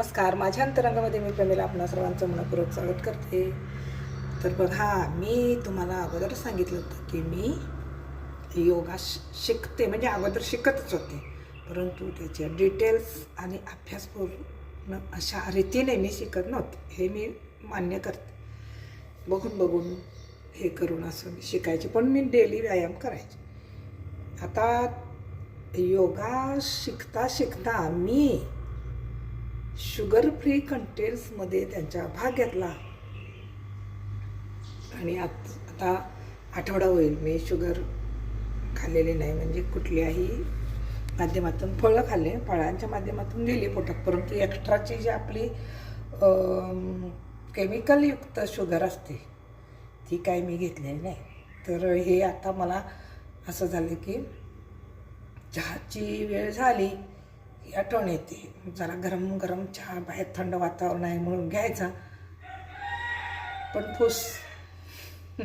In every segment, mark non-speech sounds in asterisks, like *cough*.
नमस्कार. माझ्या अंतरंगामध्ये मी प्रमेला आपणा सर्वांचं मनपूर्वक स्वागत करते. तर बघा मी तुम्हाला अगोदर सांगितलं होतं की मी योगा श- शिकते म्हणजे अगोदर शिकतच होते. परंतु त्याचे डिटेल्स आणि अभ्यासपूर्ण अशा रीतीने मी शिकत नव्हते. हे मी मान्य करते. बघून बघून हे करून असं मी शिकायचे पण मी डेली व्यायाम करायचे. आता योगा शिकता शिकता मी शुगर फ्री कंटेन्समध्ये त्यांच्या भाग घेतला आणि आत आता आठवडा होईल मी शुगर खाल्लेली नाही म्हणजे कुठल्याही माध्यमातून फळं खाल्ले फळांच्या माध्यमातून गेली पोटात परंतु एक्स्ट्राची जी आपली केमिकलयुक्त शुगर असते ती काय मी घेतलेली नाही. तर हे आता मला असं झालं की चहाची वेळ झाली आठवण येते. जरा गरम गरम चहा बाहेर थंड वातावरण आहे म्हणून घ्यायचा. पण फुस. *laughs*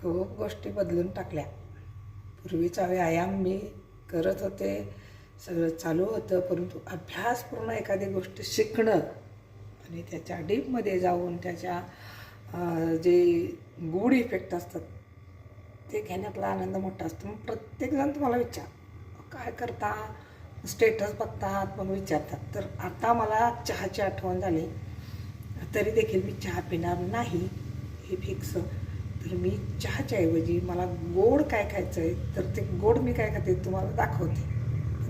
खूप गोष्टी बदलून टाकल्या. पूर्वीचा व्यायाम मी करत होते. सगळं चालू होतं परंतु अभ्यासपूर्ण एखादी गोष्ट शिकणं आणि त्याच्या डीपमध्ये जाऊन त्याच्या जे गुड इफेक्ट असतात ते घेण्यातला आनंद मोठा असतो. मग प्रत्येकजण तुम्हाला विचार काय करता? स्टेटस बघतात मग विचारतात. तर आता मला चहाची आठवण झाली. तरी देखील मी चहा पिणार नाही हे फिक्स तर मी चहाच्या ऐवजी मला गोड काय खायचं आहे तर ते गोड मी काय खाते तुम्हाला दाखवते.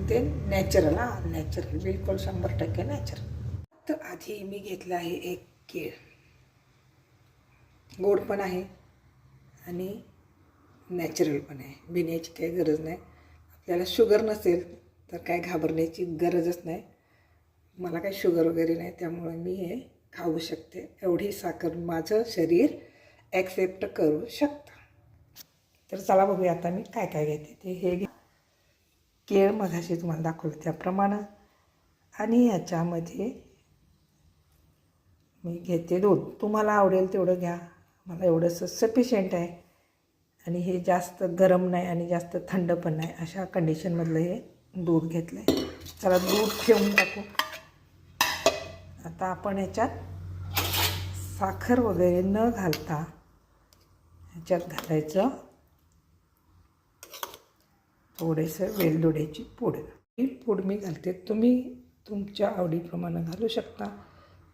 ते नॅचरल हा नॅचरल बिलकुल शंभर टक्के नॅचरल तर आधी मी घेतलं आहे एक केळ. गोड पण आहे आणि नॅचरल पण आहे. भिण्याची काही गरज नाही. आपल्याला शुगर नसेल तर काय घाबरण्याची गरजच नाही. मला काही शुगर वगैरे नाही त्यामुळे मी हे खाऊ शकते. एवढी साखर माझं शरीर ॲक्सेप्ट करू शकतं. तर चला बघूया आता मी काय काय घेते ते. हे घे. केळ मधाशी तुम्हाला दाखवलं त्याप्रमाणे. आणि याच्यामध्ये मी घेते दूध. तुम्हाला आवडेल तेवढं घ्या. मला एवढंसं सफिशियंट आहे. आणि हे जास्त गरम नाही आणि जास्त थंड पण नाही. अशा कंडिशनमधलं हे दूध घेतलं आहे चला दूध ठेवून टाकू. आता आपण याच्यात साखर वगैरे न घालता ह्याच्यात घालायचं थोडेसं वेलदोड्याची पूड. ही पूड मी घालते. तुम्ही तुमच्या आवडीप्रमाणे घालू शकता.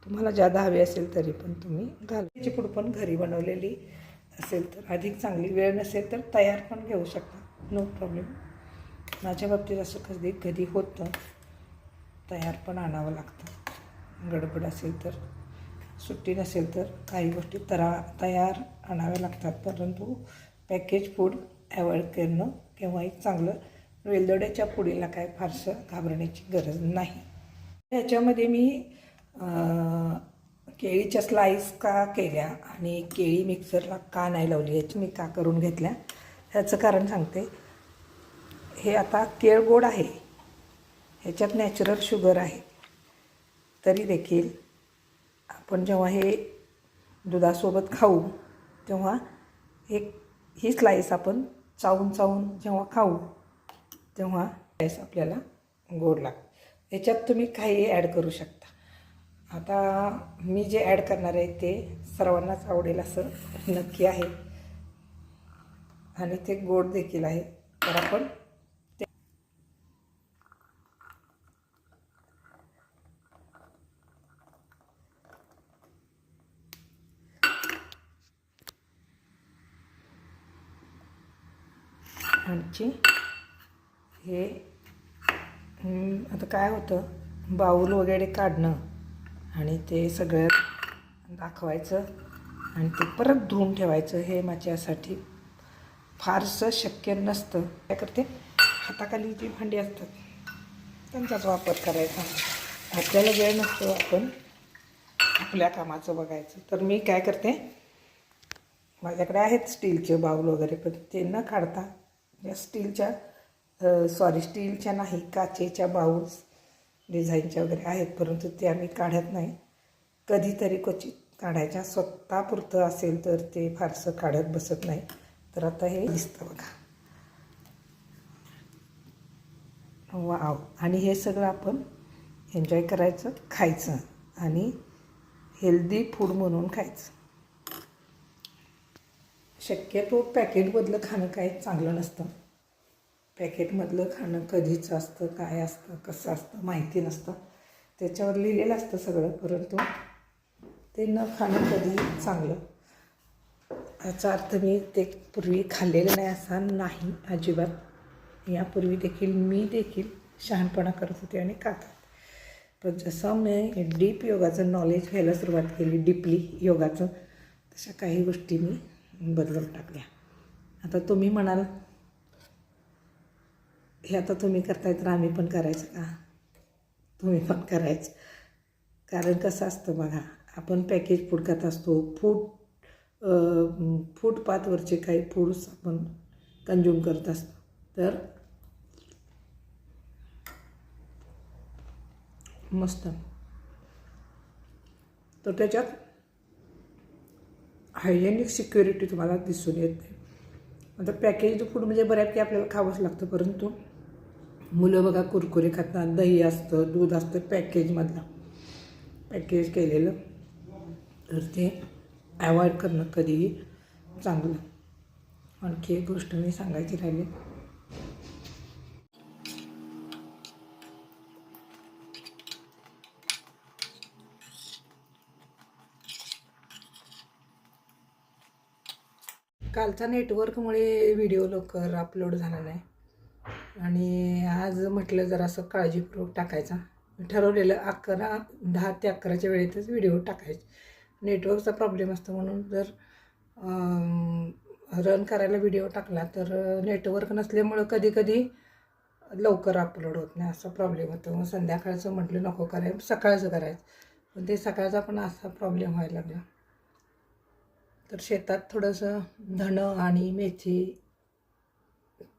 तुम्हाला जादा हवी असेल तरी पण तुम्ही घालायची पूड पण घरी बनवलेली असेल तर अधिक चांगली वेळ नसेल तर तयार पण घेऊ शकता. नो प्रॉब्लेम माझ्या बाबतीत असं कधी कधी होतं. तयार पण आणावं लागतं. गडबड असेल तर सुट्टी नसेल तर काही गोष्टी तरा तयार आणाव्या लागतात. परंतु पॅकेज फूड अवॉइड करणं केव्हाही चांगलं वेलदोड्याच्या पुडीला काय फारसं घाबरण्याची गरज नाही. ह्याच्यामध्ये मी केळीच्या स्लाईस का केल्या आणि केळी मिक्सरला का नाही लावली याची मी का करून घेतल्या? ह्याचं कारण सांगते. हे आता केळगोड आहे. ह्याच्यात नॅचरल शुगर आहे. तरी देखील आपण जेव्हा हे दुधासोबत खाऊ तेव्हा एक ही स्लाईस आपण चावून चावून जेव्हा खाऊ तेव्हा स्लाईस आपल्याला गोड लागते. याच्यात तुम्ही काही ॲड करू शकता. आता मी जे ॲड करणार आहे ते सर्वांनाच आवडेल असं नक्की आहे. आणि ते गोड देखील आहे. तर आपण ते आमची हे आता काय होतं? बाऊल वगैरे काढणं आणि ते सगळं दाखवायचं आणि ते परत धुवून ठेवायचं. हे माझ्यासाठी फारसं शक्य नसतं. काय करते? हाताखाली जी भांडी असतात त्यांचाच वापर करायचा. आपल्याला वेळ नसतो आपण आपल्या कामाचं बघायचं. तर मी काय करते? माझ्याकडे आहेत स्टीलचे बाऊल वगैरे पण ते न काढता या स्टीलच्या सॉरी स्टीलच्या नाही काचेच्या बाऊल्स डिझाईनच्या वगैरे आहेत परंतु ते आम्ही काढत नाही. कधीतरी क्वचित काढायच्या स्वतःपुरतं असेल तर ते फारसं काढत बसत नाही. तर आता हे दिसतं बघा. वाव. आणि हे सगळं आपण एन्जॉय करायचं खायचं आणि हेल्दी फूड म्हणून खायचं. शक्यतो पॅकेटमधलं खाणं काही चांगलं नसतं. पॅकेटमधलं खाणं कधीचं असतं काय असतं कसं असतं माहिती नसतं. त्याच्यावर लिहिलेलं असतं सगळं परंतु ते न खाणं कधी चांगलं. याचा अर्थ मी ते पूर्वी खाल्लेलं नाही असा नाही अजिबात. यापूर्वी देखील मी देखील शहाणपणा करत होते आणि खातात पण जसं मी डीप योगाचं नॉलेज घ्यायला सुरुवात केली डीपली योगाचं तशा काही गोष्टी मी बदलून टाकल्या. आता तुम्ही म्हणाल हे आता तुम्ही करताय तर आम्ही पण करायचं का? तुम्ही पण करायचं. कारण कसं असतं बघा आपण पॅकेज फूड खात असतो फूड फूटपाथवरचे काही फूड्स आपण कंज्यूम करत असतो. तर मस्त. तर त्याच्यात हायजेनिक सिक्युरिटी तुम्हाला दिसून येत नाही. आता पॅकेज फूड म्हणजे बऱ्यापैकी आपल्याला खावंच लागतं परंतु मुलं बघा कुरकुरे खातात दही असतं दूध असतं पॅकेजमधलं पॅकेज केलेलं तर ते अवॉइड करणं कधीही चांगलं. आणखी एक गोष्ट मी सांगायची राहिली. कालचा नेटवर्कमुळे व्हिडिओ लवकर अपलोड झाला नाही. आणि आज म्हटलं जरासं काळजीपूर्वक टाकायचा. ठरवलेलं अकरा दहा ते अकराच्या वेळेतच व्हिडिओ टाकायचे. नेटवर्कचा प्रॉब्लेम असतो म्हणून जर रन करायला व्हिडिओ टाकला तर नेटवर्क नसल्यामुळं कधीकधी लवकर अपलोड होत नाही असा प्रॉब्लेम होतो. मग संध्याकाळचं म्हटलं नको करायचं सकाळचं करायचं. पण ते सकाळचा पण असा प्रॉब्लेम व्हायला लागला. तर शेतात थोडंसं धणं आणि मेथी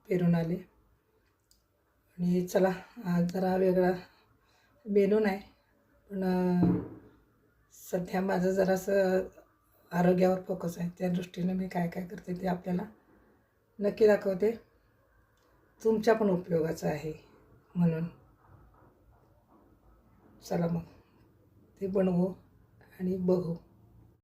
पेरून आले. आणि चला आज जरा वेगळा मेनू नाही पण सध्या माझं जरासं आरोग्यावर फोकस आहे. त्या दृष्टीनं मी काय काय करते ते आपल्याला नक्की दाखवते. तुमच्या पण उपयोगाचं आहे म्हणून. चला मग ते बनवू आणि बघू.